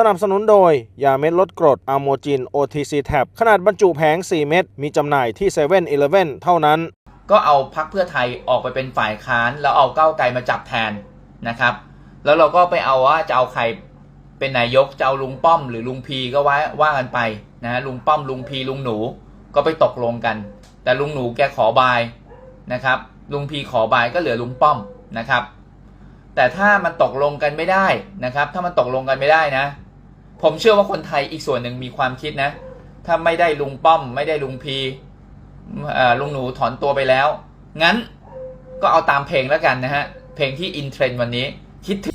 สนับสนุนโดย ยาเม็ดลดกรดอะโมจิน OTC Tab ขนาดบรรจุแผง 4 เม็ดมีจำหน่ายที่7 e เ e ่ e อเท่านั้น ก็เอาพักเพื่อไทยออกไปเป็นฝ่ายค้าน แล้วเอาก้าวไกลมาจับแทนนะครับ แล้วเราก็ไปเอาว่าจะเอาใครเป็นนายกจะเอาลุงป้อมหรือลุงพีก็ว่าว่ากันไปนะฮะลุงป้อมลุงพีลุงหนูก็ไปตกลงกัน แต่ลุงหนูแกขอบายนะครับลุงพีขอบายก็เหลือลุงป้อมนะครับ แต่ถ้ามันตกลงกันไม่ได้นะครับ ถ้ามันตกลงกันไม่ได้นะ ผมเชื่อว่าคนไทยอีกส่วนหนึ่งมีความคิดนะ ถ้าไม่ได้ลุงป้อม ไม่ได้ลุงพีลุงหนูถอนตัวไปแล้ว งั้นก็เอาตามเพลงแล้วกันนะฮะ เพลงที่อินเทรนด์วันนี้คิดถึง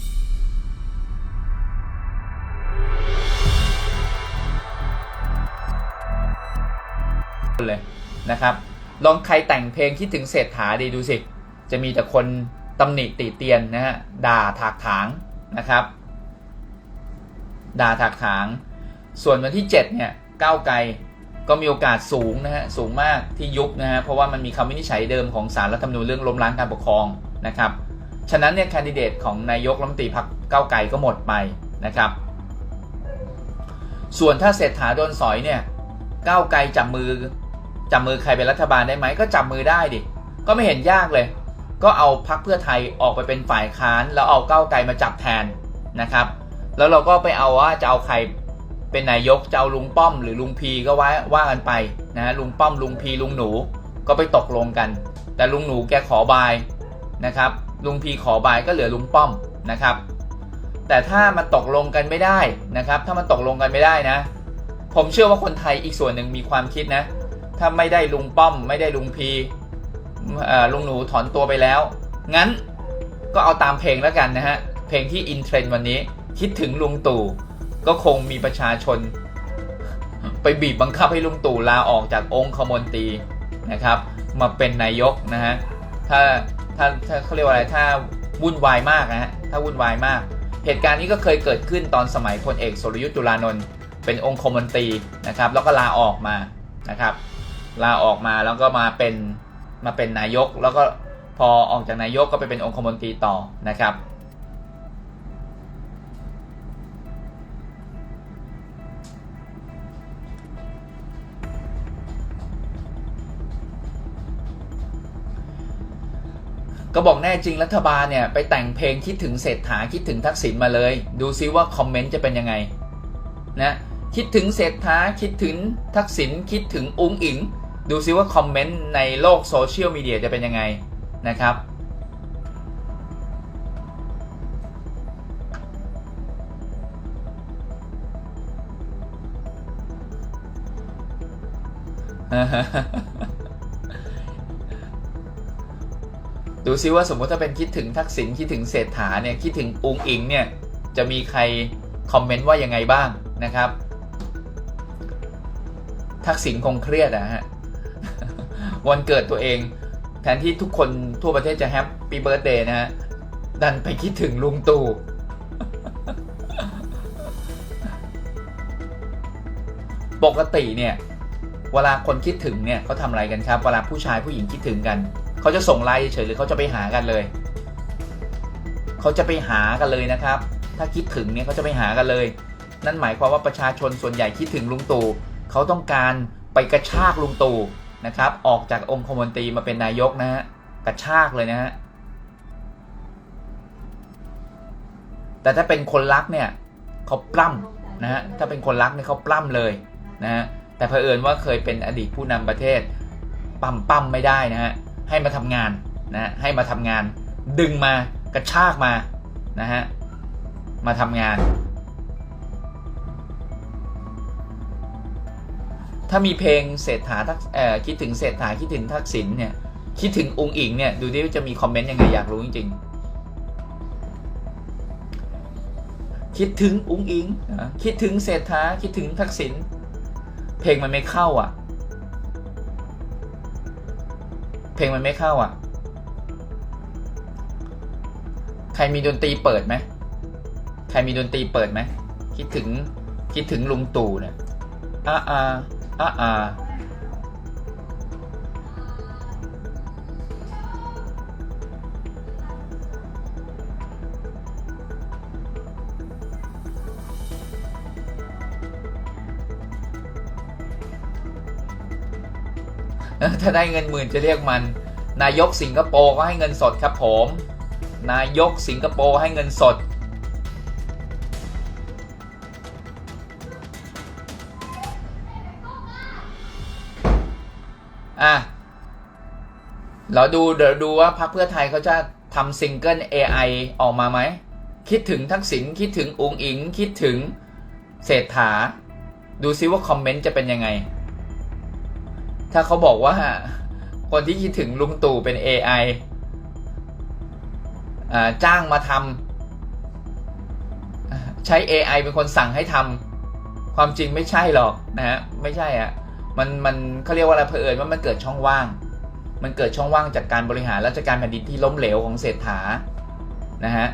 เลยนะครับ ลองใครแต่งเพลงคิดถึงเศรษฐาดีดูสิ จะมีแต่คนตำหนิติเตียนนะฮะ ด่าถากถางนะครับ ด่าถากถาง ส่วนวันที่ 7 เนี่ยก้าวไกลก็มีโอกาสสูงนะฮะสูงมากที่ยุบนะฮะเพราะว่ามันมีคำวินิจฉัยเดิมของสารรัฐธรรมนูญเรื่องล้มล้างการปกครองนะครับฉะนั้นเนี่ยแคนดิเดตของนายกรัฐมนตรีพรรคก้าวไกลก็หมดไปนะครับ ส่วนถ้าเศรษฐาโดนสอยเนี่ยก้าวไกลจับมือจับมือใครเป็นรัฐบาลได้ไหมก็จับมือได้ดิก็ไม่เห็นยากเลย ก็เอาพักเพื่อไทยออกไปเป็นฝ่ายค้าน แล้วเอาก้าวไกลมาจับแทนนะครับ แล้วเราก็ไปเอาว่าจะเอาใครเป็นนายกจะเอาลุงป้อมหรือลุงพีก็ว่าว่ากันไปนะฮะลุงป้อมลุงพีลุงหนูก็ไปตกลงกัน แต่ลุงหนูแกขอบายนะครับ ลุงพีขอบายก็เหลือลุงป้อมนะครับ แต่ถ้ามันตกลงกันไม่ได้นะครับ ถ้ามันตกลงกันไม่ได้นะ ผมเชื่อว่าคนไทยอีกส่วนหนึ่งมีความคิดนะ ถ้าไม่ได้ลุงป้อม ไม่ได้ลุงพีอ่อลุงหนูถอนตัวไปแล้ว งั้นก็เอาตามเพลงแล้วกันนะฮะเพลงที่อินเทรนด์วันนี้ คิดถึงลุงตู่ก็คงมีประชาชน ไปบีบบังคับให้ลุงตู่ลาออกจากองค์คมนตรีนะครับ มาเป็นนายกนะฮะถ้าถ้าถ้าเขาเรียกว่าอะไรถ้าวุ่นวายมากนะฮะถ้าวุ่นวายมาก เหตุการณ์นี้ก็เคยเกิดขึ้นตอนสมัยพลเอกสรยุทธ์จุลานนท์เป็นองคมนตรีนะครับ แล้วก็ลาออกมานะครับ ลาออกมาแล้วก็มาเป็นมาเป็นนายก แล้วก็พอออกจากนายกก็ไปเป็นองคมนตรีต่อนะครับ ก็บอกแน่จริงรัฐบาลเนี่ยไปแต่งเพลงคิดถึงเศรษฐาคิดถึงทักษิณมาเลย ดูซิว่าคอมเมนต์จะเป็นยังไงนะคิดถึงเศรษฐาคิดถึงทักษิณคิดถึงอุ้งอิง ดูซิว่าคอมเมนต์ในโลกโซเชียลมีเดียจะเป็นยังไงนะครับ ดูซิว่าสมมติถ้าเป็นคิดถึงทักษิณคิดถึงเศรษฐาเนี่ยคิดถึงอุงอิงเนี่ยจะมีใครคอมเมนต์ว่ายังไงบ้างนะครับ ทักษิณคงเครียดอะฮะวันเกิดตัวเอง แทนที่ทุกคนทั่วประเทศจะแฮปปี้เบิร์ดเดย์นะฮะดันไปคิดถึงลุงตู่ปกติเนี่ย เวลาคนคิดถึงเนี่ยเขาทำอะไรกันครับ เวลาผู้ชายผู้หญิงคิดถึงกัน เขาจะส่งไลน์เฉยหรือเขาจะไปหากันเลย เขาจะไปหากันเลยนะครับ ถ้าคิดถึงเนี่ยเขาจะไปหากันเลย นั่นหมายความว่าประชาชนส่วนใหญ่คิดถึงลุงตู่เขาต้องการไปกระชากลุงตู่นะครับ ออกจากองคมนตรีมาเป็นนายกนะฮะกระชากเลยนะฮะแต่ถ้าเป็นคนรักเนี่ยเขาปล้ำนะฮะถ้าเป็นคนรักเนี่ยเขาปล้ำเลยนะฮะแต่เผอิญว่าเคยเป็นอดีตผู้นำประเทศปั้มปั้มไม่ได้นะฮะ ให้มาทำงานนะให้มาทำงาน ดึงมากระชากมานะฮะมาทำงาน ถ้ามีเพลงเศรษฐาทักเอ่อคิดถึงเศรษฐาคิดถึงทักษิณเนี่ยคิดถึงองค์อิงเนี่ยดูดิว่าจะมีคอมเมนต์ยังไงอยากรู้จริงๆ คิดถึงองค์อิงอะคิดถึงเศรษฐาคิดถึงทักษิณเพลงมันไม่เข้าอะ เพลงมันไม่เข้าอะ ใครมีดนตรีเปิดไหม ใครมีดนตรีเปิดไหม คิดถึง คิดถึงลุงตู่เนี่ยอ่าอ่าอ่าอ่า ถ้าได้เงินหมื่นจะเรียกมัน นายกสิงคโปร์ก็ให้เงินสดครับผม นายกสิงคโปร์ให้เงินสด อะ เราดูเดี๋ยวดูว่าพรรคเพื่อไทยเขาจะทำซิงเกิล AI ออกมาไหม คิดถึงทักษิณคิดถึงอุงอิง คิดถึงเศรษฐา ดูซิว่าคอมเมนต์จะเป็นยังไง ถ้าเขาบอกว่า คนที่คิดถึงลุงตู่เป็น AI อ่าจ้างมาทำใช้ AI เป็นคนสั่งให้ทำความจริงไม่ใช่หรอกนะฮะไม่ใช่อะมันมันเขาเรียกว่าอะไรเผอิญว่ามันเกิดช่องว่าง มันเกิดช่องว่างจากการบริหารราชการแผ่นดินที่ล้มเหลวของเศรษฐานะฮะ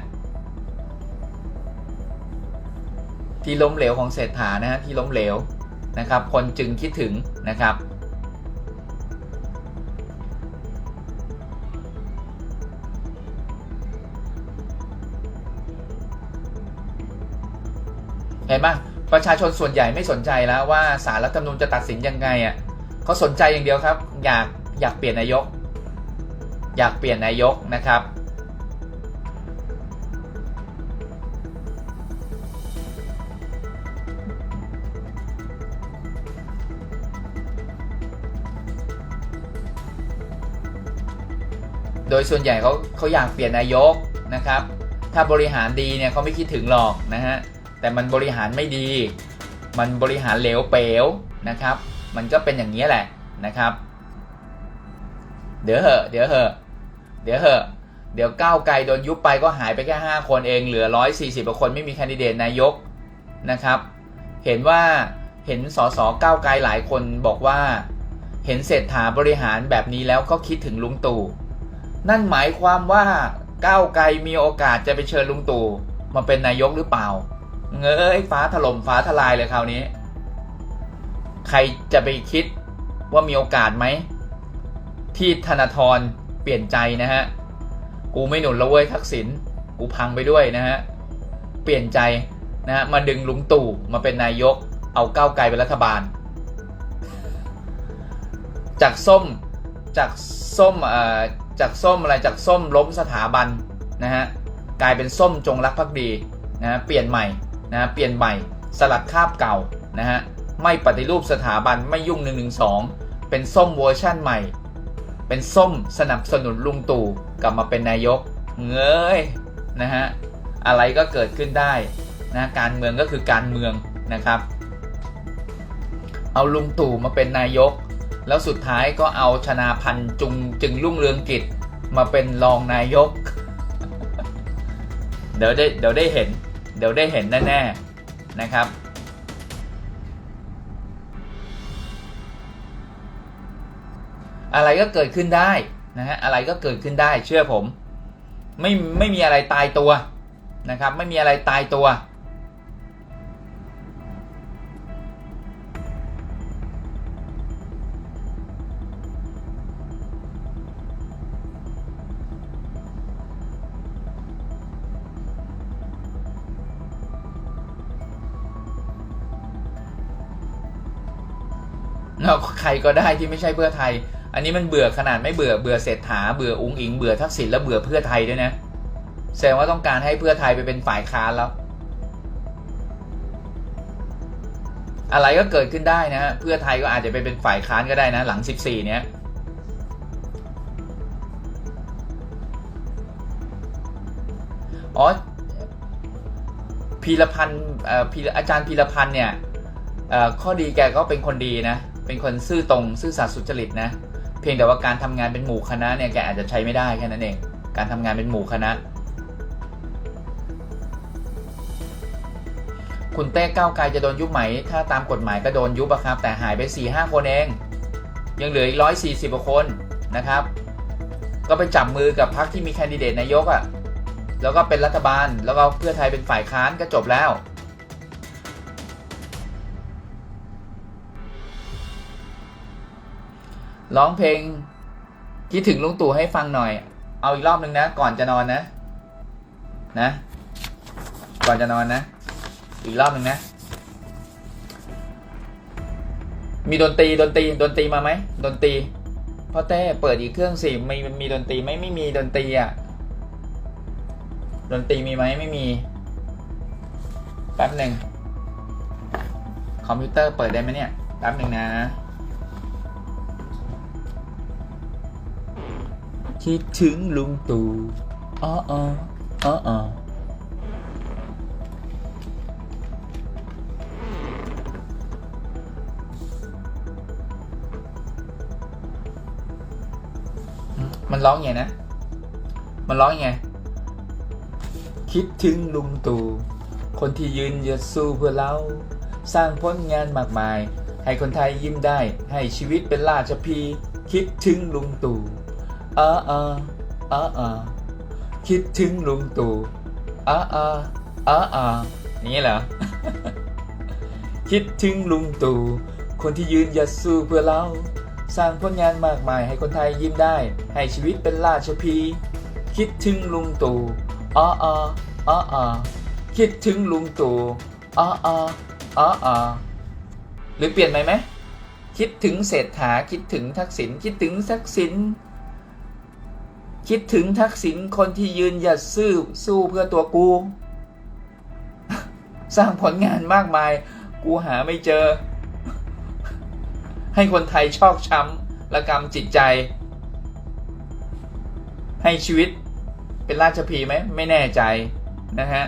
ที่ล้มเหลวของเศรษฐานะฮะที่ล้มเหลวนะครับ คนจึงคิดถึงนะครับ ประชาชนส่วนใหญ่ไม่สนใจแล้วว่าสารรัฐธรรมนูญจะตัดสินยังไงอะเขาสนใจอย่างเดียวครับ อยากอยากเปลี่ยนนายก อยากเปลี่ยนนายกนะครับ โดยส่วนใหญ่เขาเขาอยากเปลี่ยนนายกนะครับ ถ้าบริหารดีเนี่ยเขาไม่คิดถึงหรอกนะฮะ แต่มันบริหารไม่ดี มันบริหารเหลวเป๋วนะครับ มันก็เป็นอย่างนี้แหละนะครับ เดี๋ยวเหอะ เดี๋ยวเหอะ เดี๋ยวเหอะ เดี๋ยวก้าวไกลโดนยุบไปก็หายไปแค่ 5 คนเองเหลือ 140กว่าคนไม่มีแคนดิเดตนายกนะครับ เห็นว่าเห็นสสก้าวไกลหลายคนบอกว่า เห็นเศรษฐาบริหารแบบนี้แล้วก็คิดถึงลุงตู่นั่นหมายความว่าก้าวไกลมีโอกาสจะไปเชิญลุงตู่มาเป็นนายกหรือเปล่า เงยฟ้าถล่มฟ้าทลายเลยคราวนี้ ใครจะไปคิดว่ามีโอกาสไหม ที่ธนาธรเปลี่ยนใจนะฮะ กูไม่หนุนแล้วเว้ยทักษิณกูพังไปด้วยนะฮะ เปลี่ยนใจนะฮะมาดึงลุงตู่มาเป็นนายก เอาก้าวไกลเป็นรัฐบาล จากส้มจากส้มเอ่อจากส้มอะไรจากส้มล้มสถาบันนะฮะกลายเป็นส้มจงรักภักดีนะฮะเปลี่ยนใหม่ นะฮะเปลี่ยนใหม่สลัดคาบเก่านะฮะไม่ปฏิรูปสถาบันไม่ยุ่ง1นึเป็นส้มเวอร์ชั่นใหม่ เป็นส้มสนับสนุนลุงตู่กลับมาเป็นนายก เงยนะฮะอะไรก็เกิดขึ้นได้นะการเมืองก็คือการเมืองนะครับ เอาลุงตู่มาเป็นนายก แล้วสุดท้ายก็เอาชนาพันธ์จุงจึงรุ่งเรืองกิจมาเป็นรองนายก เดี๋ยวได้เดี๋ยวได้เห็น เดี๋ยวได้เห็นแน่ๆนะครับ อะไรก็เกิดขึ้นได้นะฮะอะไรก็เกิดขึ้นได้เชื่อผม ไม่ไม่มีอะไรตายตัวนะครับ ไม่มีอะไรตายตัว เราใครก็ได้ที่ไม่ใช่เพื่อไทย อันนี้มันเบื่อขนาดไม่เบื่อเบื่อเศรษฐาเบื่ออุ้งอิงเบื่อทักษิณแล้วเบื่อเพื่อไทยด้วยนะแสดงว่าต้องการให้เพื่อไทยไปเป็นฝ่ายค้านแล้ว อะไรก็เกิดขึ้นได้นะเพื่อไทยก็อาจจะไปเป็นฝ่ายค้านก็ได้นะ หลัง 14 เนี้ยอ๋อพีรพันธ์อาจารย์พีรพันธ์เนี่ยข้อดีแกก็เป็นคนดีนะ เป็นคนซื่อตรงซื่อสัตย์สุจริตนะ เพียงแต่ว่าการทำงานเป็นหมู่คณะเนี่ยแกอาจจะใช้ไม่ได้แค่นั้นเอง การทำงานเป็นหมู่คณะ คุณเต้ก้าวไกลจะโดนยุบไหม ถ้าตามกฎหมายก็โดนยุบอะครับ แต่หายไป4ี่ห้าคนเอง ยังเหลืออีกร้อยสี่สิบกว่าคนนะครับ ก็ไปจับมือกับพรรคที่มีแคนดิเดตนายกอะ่ะ แล้วก็เป็นรัฐบาล แล้วก็เพื่อไทยเป็นฝ่ายค้านก็จบแล้ว ร้องเพลง คิดถึงลุงตู่ให้ฟังหน่อย เอาอีกรอบนึงนะ ก่อนจะนอนนะ นะ ก่อนจะนอนนะ อีกรอบหนึ่งนะ มีดนตรีดนตรีดนตรีมาไหมดนตรีพ่อเต้เปิดอีกเครื่องสิมีมีดนตรีไหมไม่มีดนตรีอะดนตรีมีไหมไม่มีแป๊บหนึ่งคอมพิวเตอร์เปิดได้ไหมเนี่ยแป๊บหนึ่งนะ คิดถึงลุงตู่อ๋ออ๋ออ๋ออ๋อมันร้องไงนะ มันร้องไง คิดถึงลุงตู่ คนที่ยืนหยัดสู้เพื่อเรา สร้างผลงานมากมาย ให้คนไทยยิ้มได้ ให้ชีวิตเป็นราชพี คิดถึงลุงตู่ อ่าอ่าอ่าอ่าคิดถึงลุงตู่อ่าอ่าอ่าอ่าอย่างนี้เหรอ คิดถึงลุงตู่คนที่ยืนหยัดสู้เพื่อเรา สร้างผลงานมากมายให้คนไทยยิ้มได้ ให้ชีวิตเป็นราชพี คิดถึงลุงตู่อ่าอ่าอ่าอ่าคิดถึงลุงตู่อ่าอ่าอ่าอ่าหรือเปลี่ยนไหมไหมคิดถึงเศรษฐาคิดถึงทักษิณคิดถึงทักษิณ คิดถึงทักษิณคนที่ยืนหยัดสู้สู้เพื่อตัวกู สร้างผลงานมากมาย กูหาไม่เจอ ให้คนไทยชอกช้ำระกำจิตใจ ให้ชีวิตเป็นราชพีไหมไม่แน่ใจนะฮะ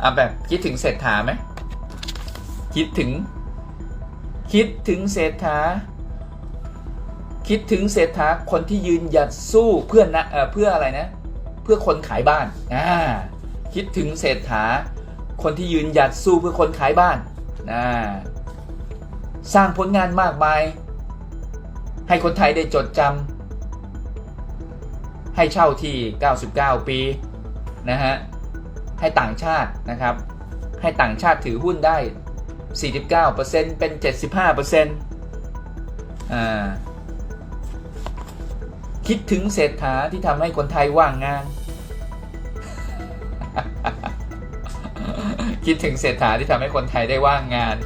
เอาแบบคิดถึงเศรษฐาไหมคิดถึง คิดถึงเศรษฐา คิดถึงเศรษฐาคนที่ยืนหยัดสู้เพื่อนะเออเพื่ออะไรนะ เพื่อคนขายบ้านอ่าคิดถึงเศรษฐา คนที่ยืนหยัดสู้เพื่อคนขายบ้านอ่าสร้างผลงานมากมาย ให้คนไทยได้จดจำให้เช่าที่ 99 ปีนะฮะให้ต่างชาตินะครับ ให้ต่างชาติถือหุ้นได้ 49%เป็น 75%อ่า คิดถึงเศรษฐาที่ทำให้คนไทยว่างงาน คิดถึงเศรษฐาที่ทำให้คนไทยได้ว่างงาน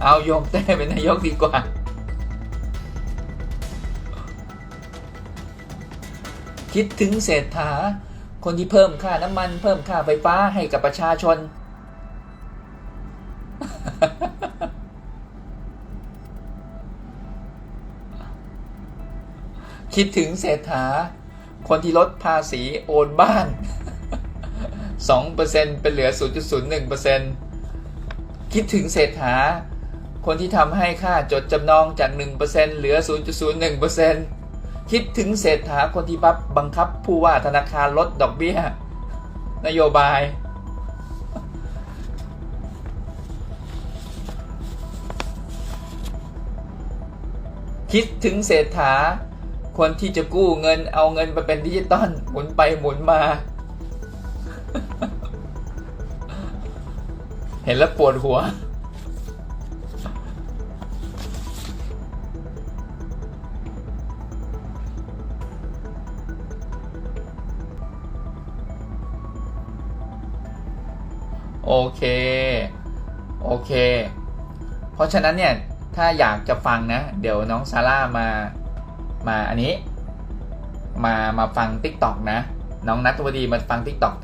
เอาโยมเต้เป็นนายกดีกว่า คิดถึงเศรษฐาคนที่เพิ่มค่าน้ำมัน เพิ่มค่าไฟฟ้าให้กับประชาชน คิดถึงเศรษฐา คนที่ลดภาษีโอนบ้าน 2%เป็นเหลือ 0.01%คิดถึงเศรษฐา คนที่ทำให้ค่าจดจำนองจาก 1%เหลือ 0.01%คิดถึงเศรษฐาคนที่บับบังคับผู้ว่าธนาคารลดดอกเบี้ย นโยบายคิดถึงเศรษฐา คนที่จะกู้เงินเอาเงินไปเป็นดิจิตอลหมุนไปหมุนมา เห็นแล้วปวดหัว โอเค โอเค เพราะฉะนั้นเนี่ย ถ้าอยากจะฟังนะ เดี๋ยวน้องซาร่ามา มาอันนี้ มามาฟัง t ิ k t o k นะ น้องนัทวดีมาฟัง t ิ k t o k